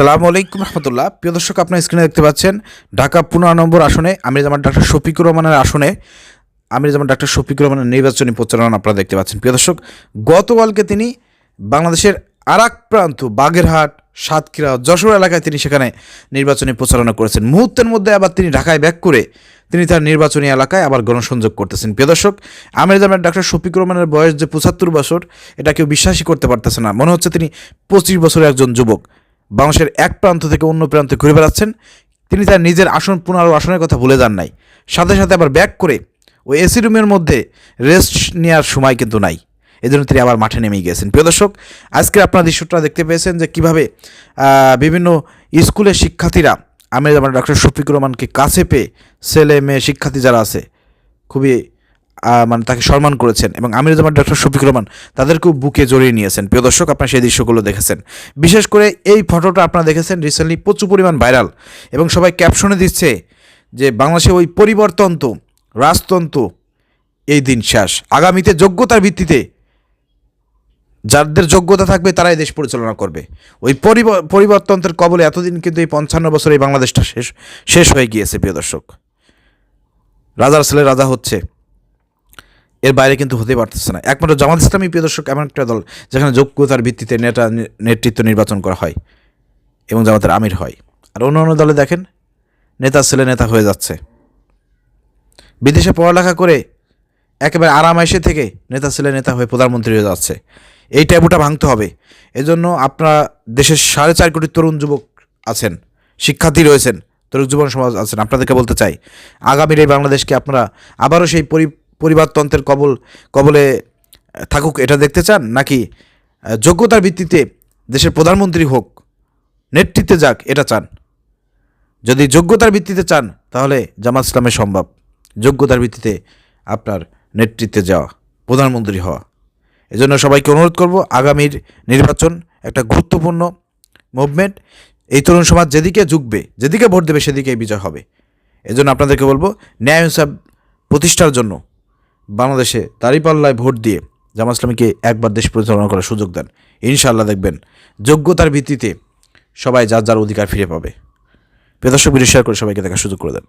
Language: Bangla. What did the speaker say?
সালামু আলাইকুম রহমতুল্লাহ। প্রিয় দর্শক, আপনার স্ক্রিনে দেখতে পাচ্ছেন ঢাকা পনেরো নম্বর আসনে আমির জামান ডাক্তার শফিকুর রহমানের আসনে আমির জামান ডাক্তার শফিকুর রহমানের নির্বাচনী প্রচারণা আপনারা দেখতে পাচ্ছেন। প্রিয় দর্শক, গতকালকে তিনি বাংলাদেশের আর প্রান্ত, বাগেরহাট, সাতক্ষীরা, যশোর এলাকায় তিনি সেখানে নির্বাচনী প্রচারণা করেছেন। মুহূর্তের মধ্যে আবার তিনি ঢাকায় ব্যাক করে তিনি তার নির্বাচনী এলাকায় আবার গণসংযোগ করতেছেন। প্রিয় দর্শক, আমির জামান ডাক্তার শফিকুর রহমানের বয়স যে পঁচাত্তর বছর, এটা কেউ বিশ্বাসই করতে পারতেছে না। মনে হচ্ছে তিনি পঁচিশ বছরের একজন যুবক। বাংলাদেশের এক প্রান্ত থেকে অন্য প্রান্তে ঘুরে বেড়াচ্ছেন। তিনি তার নিজের আসন পুনরায় আসনের কথা ভুলে যান নাই। সাথে সাথে আবার ব্যাক করে ওই এসি রুমের মধ্যে রেস্ট নেওয়ার সময় কিন্তু নাই। এজন্য তিনি আবার মাঠে নেমে গিয়েছেন প্রিয় দর্শক আজকে আপনারা দৃশ্যটা দেখতে পেয়েছেন যে কীভাবে বিভিন্ন স্কুলের শিক্ষার্থীরা, আমির জামান ডক্টর শফিকুর রহমানকে কাছে পেয়ে ছেলে মেয়ে শিক্ষার্থী যারা আছে, খুবই মানে তাকে সম্মান করেছেন এবং আমির জামান ডক্টর শফিকুর রহমান তাদেরকেও বুকে জড়িয়ে নিয়েছেন। প্রিয় দর্শক, আপনারা সেই দৃশ্যগুলো দেখেছেন। বিশেষ করে এই ফটোটা আপনারা দেখেছেন রিসেন্টলি প্রচুর পরিমাণ ভাইরাল এবং সবাই ক্যাপশনে দিচ্ছে যে বাংলাদেশে ওই পরিবর্তন্ত, রাজতন্ত্র এই দিন শেষ। আগামীতে যোগ্যতার ভিত্তিতে যাদের যোগ্যতা থাকবে তারাই দেশ পরিচালনা করবে। ওই পরিব- পরিবর্তনের কবলে এতদিন কিন্তু এই পঞ্চান্ন বছর এই বাংলাদেশটা শেষ শেষ হয়ে গিয়েছে, প্রিয় দর্শক। রাজার ছেলে রাজা হচ্ছে। এর বাইরে কিন্তু হতে পারতেছে না। একমাত্র জামাত ইসলামী প্রিয় দর্শক, এমন একটা দল যেখানে যোগ্যতার ভিত্তিতে নেতা নেতৃত্ব নির্বাচন করা হয় এবং জামাতের আমির হয়। আর অন্য অন্য দলে দেখেন, নেতা ছেলে নেতা হয়ে যাচ্ছে। বিদেশে পড়ালেখা করে একেবারে আরামাইশে থেকে নেতা ছেলে নেতা হয়ে প্রধানমন্ত্রী হয়ে যাচ্ছে। এই ট্যাবুটা ভাঙতে হবে। এজন্য আপনারা দেশের সাড়ে চার কোটি তরুণ যুবক আছেন, শিক্ষার্থী রয়েছেন, তরুণ যুবক সমাজ আছেন, আপনাদেরকে বলতে চাই, আগামীর এই বাংলাদেশকে আপনারা আবারও সেই পরি পরিবারতন্ত্রের কবল, কবলে থাকুক, এটা দেখতে চান? নাকি যোগ্যতার ভিত্তিতে দেশের প্রধানমন্ত্রী হোক, নেতৃত্বে যাক, এটা চান? যদি যোগ্যতার ভিত্তিতে চান, তাহলে জামাত ইসলামের সম্ভব। যোগ্যতার ভিত্তিতে আপনার নেতৃত্বে যাওয়া, প্রধানমন্ত্রী হওয়া। এজন্য সবাইকে অনুরোধ করব, আগামীর নির্বাচন একটা গুরুত্বপূর্ণ মুভমেন্ট এই তরুণ সমাজ যেদিকে ঝুঁকবে, যেদিকে ভোট দেবে, সেদিকেই বিজয় হবে। এজন্য আপনাদেরকে বলব, ন্যায় হিসাব প্রতিষ্ঠার জন্য বাংলাদেশে দাঁড়িপাল্লায় ভোট দিয়ে জামা ইসলামীকে একবার দেশ পরিচালনা করার সুযোগ দেন। ইনশাআল্লাহ দেখবেন, যোগ্যতার ভিত্তিতে সবাই যার যার অধিকার ফিরে পাবে। ভিডিও শেয়ার করে সবাইকে দেখার সুযোগ করে দেন।